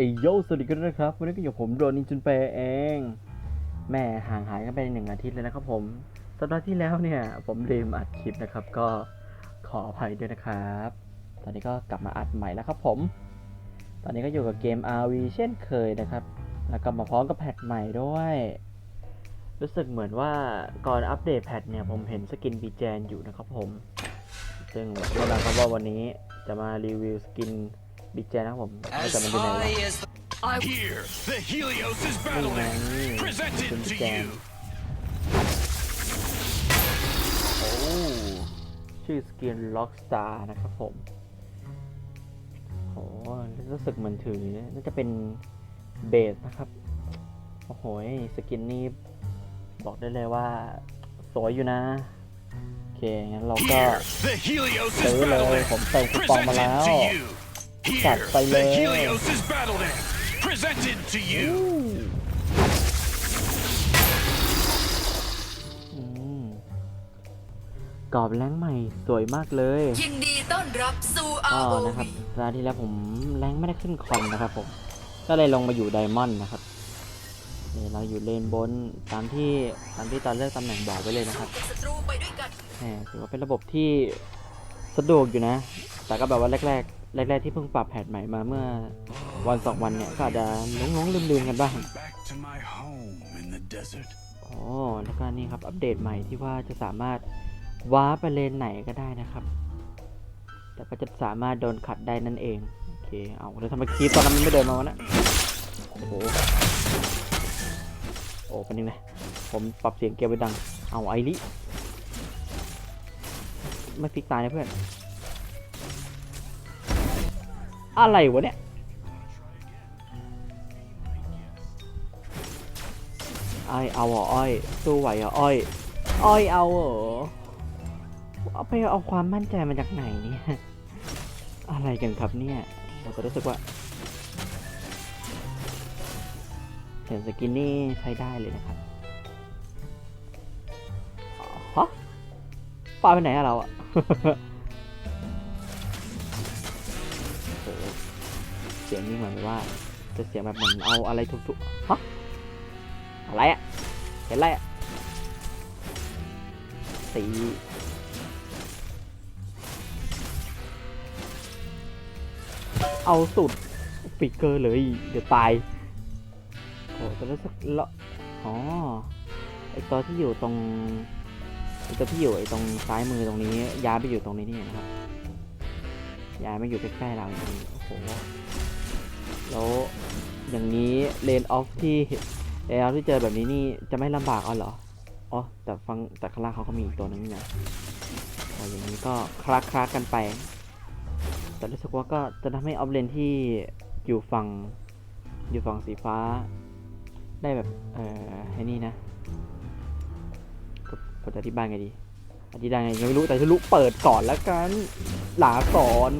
เอยโยสวัสดีกันนะครับวันนี้ก็อยู่ผมโดนินจุนเปเอง แม่ห่างหายกันไปหนึ่งอาทิตย์เลยนะครับผมสัปดาห์ที่แล้วเนี่ย ผมลืมอัดคลิปนะครับ ก็ขออภัยด้วยนะครับ ตอนนี้ก็กลับมาอัดใหม่แล้วครับผม ตอนนี้ก็อยู่กับเกม RV เช่นเคยนะครับ แล้วก็มาพร้อมกับแพทใหม่ด้วย รู้สึกเหมือนว่าก่อนอัปเดตแพทเนี่ยผมเห็นสกินบีแจนอยู่นะครับผม ซึ่งแน่นอนครับว่าวันนี้จะมารีวิวสกิน บิ๊กแจนะครับผมไม่ As แต่มันอยู่ไหนวะ high as I Here, the Helios is นี่ไง battling. ส Presented กินบิ๊ to กแจน you. โอ้ชื่อสกินล็อกสตาร์นะครับผมโอ้รู้สึกเหมือนถือน่าจะเป็นเบสนะครับ โอ้โหสกินนี้บอกได้เลยว่า สวยอยู่นะโอเคงั้นเราก็ Here, the Helios is ซื้อเลย battling. ผมเติมคูปองมา Presented แล้ว to you. Here, Chặt tay the lên. Helios is battling. Presented to you. อืมกรอบแรงใหม่สวยมากเลยยินดีต้อนรับสู่ก็ ROV นะครับสัปดาห์ที่แล้วผมแรงไม่ได้ขึ้นคอนนะครับผม ก็เลยลงมาอยู่ไดมอนด์นะครับนี่เราอยู่เลนบนตามที่ตามที่ตอนเลือกตำแหน่งบอกไว้เลยนะครับศัตรูไปด้วยกันแหมถือว่าเป็นระบบที่สะดวกอยู่นะ แต่ก็แบบว่าแรก ๆ แรกๆที่เพิ่งปรับแพทใหม่มาเมื่อวันสองวันเนี่ยก็อาจจะหลงๆลืมๆกันบ้าง Back to my home in the desert. อ๋อแล้วก็นี่ครับอัปเดตใหม่ที่ว่าจะสามารถว้าร์ปไปเลนไหนก็ได้นะครับ แต่ก็จะสามารถโดนขัดได้นั่นเองโอเคเอาแล้วทำไมคลิปตอนนั้นมันไม่เดินมาวะนะโอ้โหโอ้เป็นยังไงผมปรับเสียงเกียร์ไปดัง เอาไอริไม่ฟิกตายนะเพื่อน อะไรวะเนี่ยอ้อเอาเหรออ้อยสู้ไหวเหรออ้อย อ้อยเอาเหรอเอาไปเอาความมั่นใจมาจากไหนเนี่ย อะไรกันครับเนี่ยเราก็รู้สึกว่าเห็นสกินนี่ใช้ได้เลยนะครับฮะปาไปไหนอะเราอะ เสียงนี่เหมือนว่า จะเสียงแบบเหมือนเอาอะไรทุบๆฮะอะไรอะเห็นอะไรอะสีเอาสุดปิกเกอร์เลย เดี๋ยวตายโอ้แต่รู้สึกละอ๋อไอตัวที่อยู่ตรงไอตัวที่อยู่ไอตรงซ้ายมือตรงนี้ ย้ายไปอยู่ตรงนี้นี่นะครับย้ายมาอยู่ใกล้ๆเราอย่างนี้โอ้โห แล้วอย่างนี้เลนออฟที่แล้วที่เจอแบบนี้นี่จะไม่ลำบากเอาเหรอ อ๋อ แต่ฟังแต่ข้างล่างเขาก็มีอีกตัวหนึงนี่นะอ๋ออย่างนี้ก็คลาคลากันไป แต่รู้สึกว่าก็จะทำให้ออฟเลนที่อยู่ฝั่งอยู่ฝั่งสีฟ้า ได้แบบ เอ่อให้นี่นะผมจะอธิบายไงดี อธิบายไงยังไม่รู้แต่ทะลุเปิดก่อนแล้วกัน หลาก่อน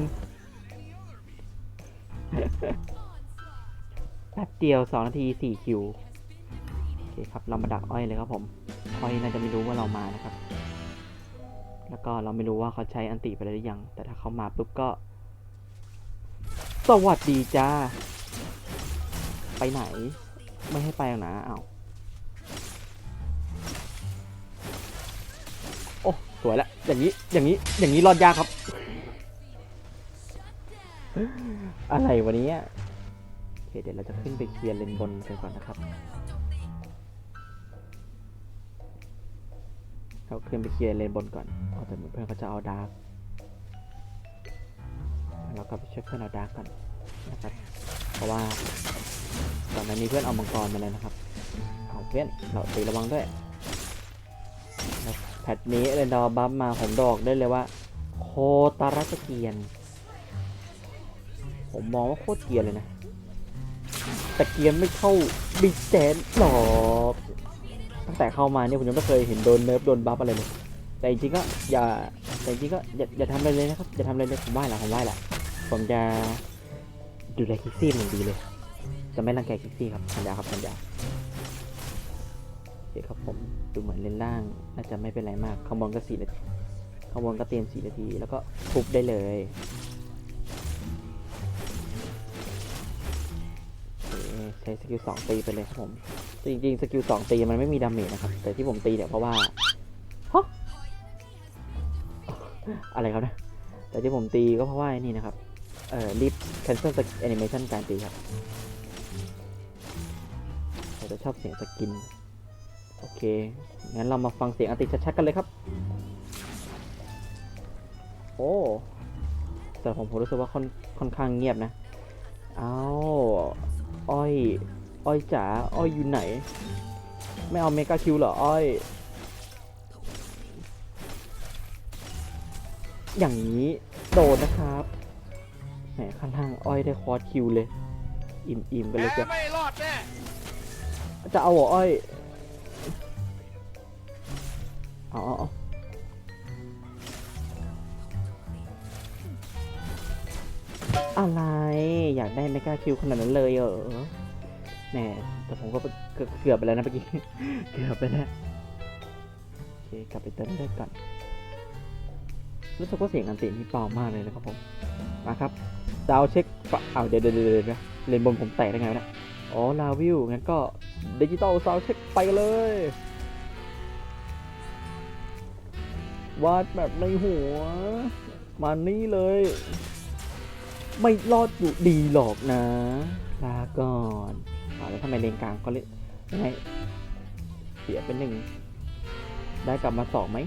แป๊บเดียว 2 นาที 4 คิว โอเคครับ เรามาดักอ้อยเลยครับผม อ้อยน่าจะไม่รู้ว่าเรามานะครับ แล้วก็เราไม่รู้ว่าเขาใช้อันติไปแล้วหรือยัง แต่ถ้าเขามาปุ๊บก็ สวัสดีจ้า ไปไหน ไม่ให้ไปหรอกนะเอาโอ้สวยละ อย่างนี้ อย่างนี้ อย่างนี้รอดยากครับ อะไรวะเนี้ เคเดี๋ยวเราจะขึ้นไปเคลียร์เลนบนกันก่อนนะครับเราขึ้นไปเคลียร์เลนบนก่อนเอาแต่เหมือนเพื่อนเขาจะเอาดาร์กเราก็ไปช่วยเพื่อนเอาดาร์กก่อนนะครับ เพราะว่าตอนนั้นมีเพื่อนเอามังกรมาแล้วนะครับ เอาเพื่อนเราตีระวังด้วยแพทนี้เรนดอร์บัฟมาผมดอกได้เลยว่า โคตรรัสเกียน ผมมองว่าโคตรเกียนเลยนะ แต่เกียนไม่เข้าบิ๊กแจนหรอกตั้งแต่เข้ามาเนี่ยผมยังไม่เคยเห็นโดนเนิร์ฟโดนบัฟอะไรเลย แต่จริงก็อย่าแต่จริงก็อย่าอย่าทำอะไรเลยนะครับอย่าทำอะไรเลยผมไหว้ละผมไหว้ละผมจะดูแลคิกซี่มันดีเลย จะไม่รังแกคิกซี่ครับสัญญาครับสัญญาโอเคครับผมดูเหมือนเล่นล่างน่าจะไม่เป็นไรมากข้างบนก็สี่นาทีข้างบนก็เตรียมสี่นาทีแล้วก็ทุบได้เลย ช้สกิลสองตีไปเลยครับผมจริงๆสกิลสองตีมันไม่มีดาเมจนะครับ แต่ที่ผมตีเนี่ยเพราะว่าฮะอะไรครับนะ แต่ที่ผมตีก็เพราะว่านี่นะครับ เอ่อรีบ cancel แอนิเมชันการตีครับเราจะชอบเสียงสกิน โอเค งั้นเรามาฟังเสียงอติชัดๆกันเลยครับ โอ้แต่ผมผมรู้สึกว่าค่อนค่อนข้างเงียบนะ เอา อ้อย อ้อยจ๋า อ้อยอยู่ไหน ไม่เอาเมกาคิวเหรอ อ้อย อย่างนี้โดนนะครับ แหมข้างล่างอ้อยได้คอร์สคิวเลย อิ่มๆกันเลยจ้ะไม่รอดแน่จะเอาเหรออ้อยเอาเอ อะไรอยากได้เมกาคิวขนาดนั้นเลยเหรอแหมแต่ผมก็เกือบไปแล้วนะเมื่อกี้เกือบไปแล้วโอเคกลับไปเติมเลือดก่อนรู้สึกว่าเสียงอันตินี่เบามากเลยนะครับผมมาครับดาวเช็คปะเอาวเดี๋ยวเดี๋ยวเดี๋ยวเดี๋ยวเลนบนผมแตกได้ไงวะเนี่ยอ๋อลาวิวงั้นก็ดิจิตอลซาวเช็คไปเลยวาดแบบในหัว มานี่เลย ไม่รอดอยู่ดีหรอกนะ ลาก่อนอาแล้วทำไมเลนกลางก็เล่นยังไงเสียเป็นหนึ่ง ได้กลับมาสองไหม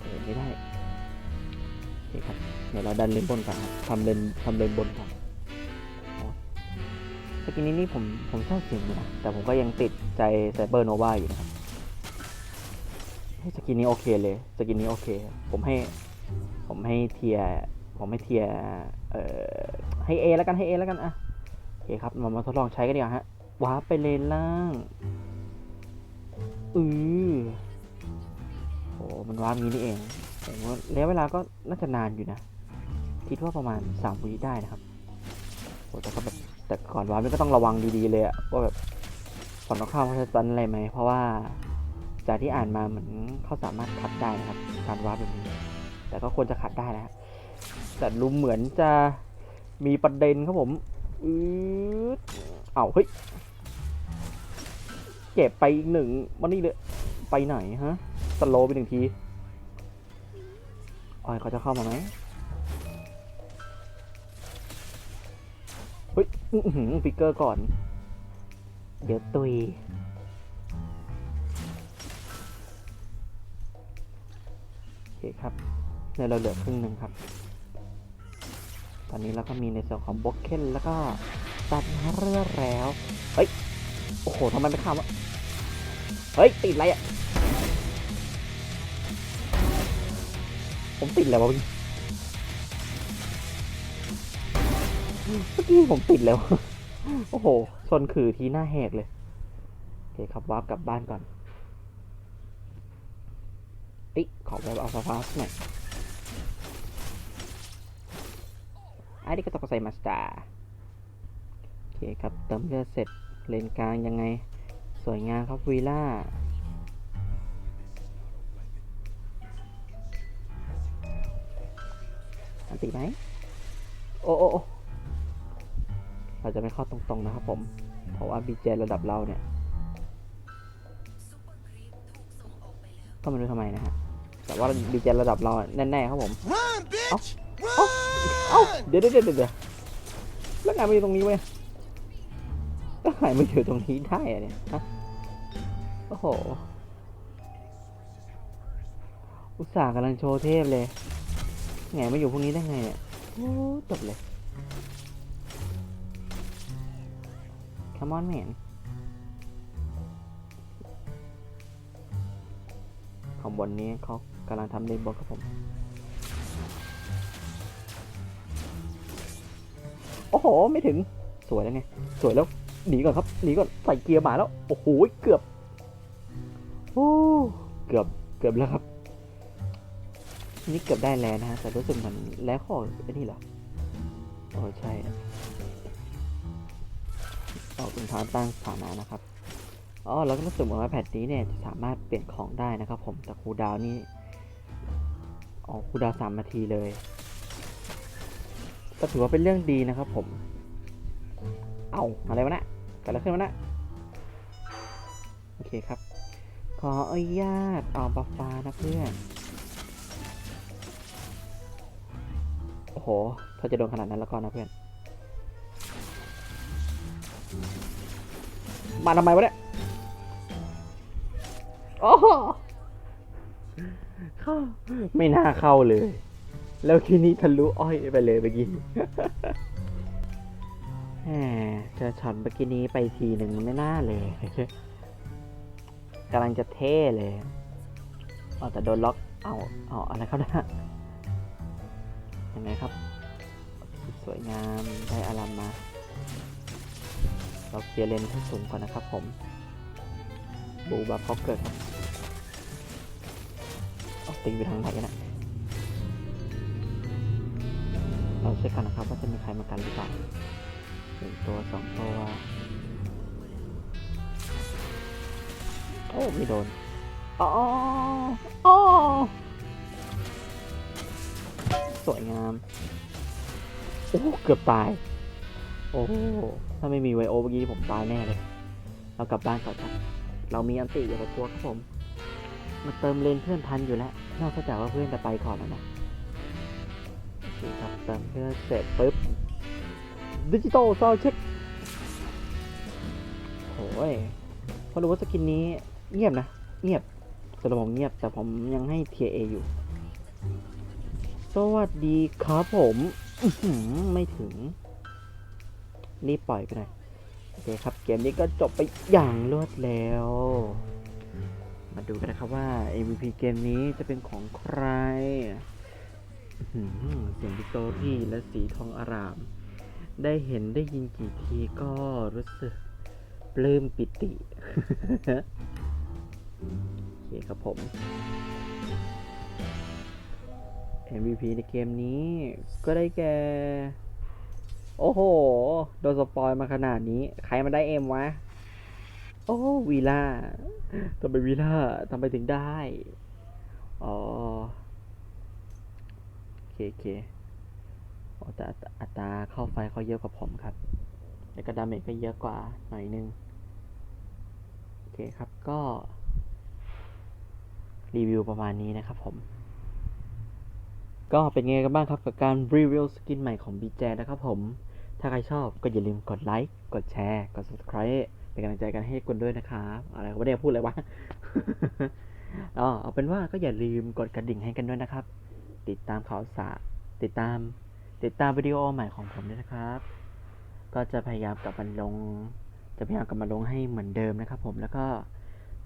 เออไม่ได้โอเคครับ เดี๋ยวเราดันเลนบนก่อนครับทำเลนทำเลนบนก่อนอ๋อสกินนี้นี่ผมผมชอบเสียงอยู่นะ แต่ผมก็ยังติดใจไซเบอร์โนวาอยู่นะครับเฮ้สกินนี้โอเคเลย สกินนี้โอเค ผมให้ ผมให้เทีย ผมให้เทียเอ่อให้เอแล้วกันให้เอแล้วกันอะโอเคครับมามาทดลองใช้กันดีกว่าฮะวาร์ปไปเลนล่างอือโหมันวาร์ปงี้นี่เองผมว่าระยะเวลาก็น่าจะนานอยู่นะคิดว่าประมาณสามวิได้นะครับโหแต่ก็แบบแต่ก่อนวาร์ปนี่ก็ต้องระวังดีๆเลยอะว่าแบบฝั่งตรงข้ามเขาจะตันอะไรไหมเพราะว่าจากที่อ่านมาเหมือนเขาสามารถขัดได้นะครับการวาร์ปแบบนี้ แต่ก็ควรจะขัดได้นะฮะ แต่รู้เหมือนจะมีประเด็นครับผมอืดเอาเฮ้ย เก็บไปอีกหนึ่งมันนี่เลย ไปไหนฮะ สโลว์ไปหนึ่งทีออยเขาจะเข้ามาไหมเฮ้ยอื้อหือฟิกเกอร์ก่อน เดี๋ยวตุยโอเคครับเดี๋ยวเราเหลือครึ่งหนึ่งครับต อนนี้เราก็มีในส่วนของบล็อกเคนแล้วก็ตัดเรือแล้วเฮ้ยโอ้โหทำไมไม่ข้ามวะเฮ้ยติดอะไรอะผมติดแล้ววะพี่เมื่อกี้ผมติดแล้ว โอ้โห ชนขื่อทีหน้าแหกเลย โอเคครับวาร์ปกลับบ้านก่อน ติ๊กขอแบบเอาฟ้าๆหน่อย อาดิกาโตะไซมาสตาโอเคครับ เติมเลือดเสร็จ เลนกลางยังไง สวยงามครับวีล่าอันติไหมโอ้โอ้โอ้เราจะไม่เข้าตรงๆนะครับผม เพราะว่าบีเจระดับเราเนี่ยก็ไม่รู้ทำไมนะฮะ แต่ว่าบีเจระดับเราแน่ๆครับผม Run, bitch! เอ้าเดี๋ยวเดี๋ยวเดี๋ยวเดี๋ยวแล้วไงมาอยู่ตรงนี้เว้ยแล้วไงมาอยู่ตรงนี้ได้อะเนี่ยฮะโอ้โห อุตส่าห์กำลังโชว์เทพเลยไงมาอยู่พวกนี้ได้ไงเนี่ยโอ้จบเลย Come on man ของบนนี้เขากำลังทำเลนบอลกับผม โอ้โห ไม่ถึง สวยแล้วไง สวยแล้ว หนีก่อนครับ หนีก่อน ใส่เกียร์หมาแล้ว โอ้โห เกือบโอ้เกือบ เกือบแล้วครับ นี่เกือบได้แล้วนะฮะ แต่รู้สึกเหมือนแล้วข้อไอ้นี่เหรอโอ้ใช่ออกเป็นทางตั้งสถานะนะครับ อ๋อแล้วก็รู้สึกเหมือนว่าแพทนี้เนี่ยจะสามารถเปลี่ยนของได้นะครับผม แต่คูดาวนี่ อ๋อคูดาวสามนาทีเลย ก็ถือว่าเป็นเรื่องดีนะครับผม เอาอะไรวะเนะกันแล้วขึ้นมานะโอเคครับ ขออนุญาตเอาบัฟฟ้านะเพื่อน โอ้โห ถ้าจะโดนขนาดนั้นแล้วก็นะเพื่อน มาทำไมวะเนี่ย โอ้โหเข้าไม่น่าเข้าเลย แล้วทีนี้ทะลุอ้อยไปเลยเมื่อกี้แหมเจอช็อตเมื่อกี้นี้ไปทีหนึ่งไม่น่าเลยกำลังจะเท่เลยเอาแต่โดนล็อก เอา เอาอะไรครับนะยังไงครับ สวยงามได้อารัมมา เราเคลียร์เลนให้สูงก่อนนะครับผม บูบาพ็อกเกิดครับเอาตีไปทางไหนกันนะ เราเช็คกันนะครับว่าจะมีใครมากันหรือเปล่าหนึ่งตัวสองตัวโอ้ไม่โดนอ๋ออ๋อสวยงาม โอ้เกือบตาย โอ้ถ้าไม่มีไวโอเมื่อกี้ผมตายแน่เลย เรากลับบ้านก่อนครับ เรามีอันติอย่าไปกลัวครับผม มาเติมเลนเพื่อนทันอยู่แล้ว นอกจากว่าเพื่อนจะไปก่อนแล้วนะโอเคครับ ติมเพื่อเสร็จปุ๊บดิจิตอลซาวเช็คโอ้ยพอรู้ว่าสกินนี้เงียบนะ เงียบสำหรับผมเงียบแต่ผมยังให้เทียเออยู่ สวัสดีครับผมไม่ถึง รีบปล่อยไปหน่อยโอเคครับ เกมนี้ก็จบไปอย่างรวดเร็วมาดูกันนะครับว่า MVP เกมนี้จะเป็นของใคร เสียงวิกตอรี่และสีทองอาราม ได้เห็นได้ยินกี่ทีก็รู้สึกปลื้มปิติ โอเคครับผม MVP ในเกมนี้ก็ได้แก่ โอ้โห โดนสปอยมาขนาดนี้ ใครมาได้เอ็มวะ โอ้วีล่าทำไมวีล่าทำไมถึงได้ อ๋อโอ เคโอเคอ๋อแต่อัตอัตราเข้าไฟเขาเยอะกว่าผมครับแต่กระดาเมจก็เยอะกว่าหน่อยนึง โอเคครับก็ รีวิวประมาณนี้นะครับผม ก็เป็นไงกันบ้างครับกับการรีวิวสกินใหม่ของ b j นะครับผม ถ้าใครชอบก็อย่าลืมกดไลค์ กดแชร์ กด subscribe เป็นกำลังใจกันให้กันด้วยนะครับอะไรก็ไม่ได้พูดเลยวะอ๋อเอาเป็นว่าก็อย่าลืมกดกระดิ่งให้กันด้วยนะครับ ติดตามข่าวสารติดตาม ติดตามวิดีโอใหม่ของผมด้วยนะครับ ก็จะพยายามกลับมาลง จะพยายามกลับมาลงให้เหมือนเดิมนะครับ ผมแล้วก็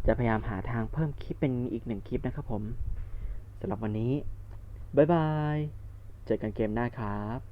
จะพยายามหาทางเพิ่มคลิปเป็นอีกหนึ่งคลิปนะครับผมสำหรับวันนี้บ๊ายบาย เจอกันเกมหน้าครับ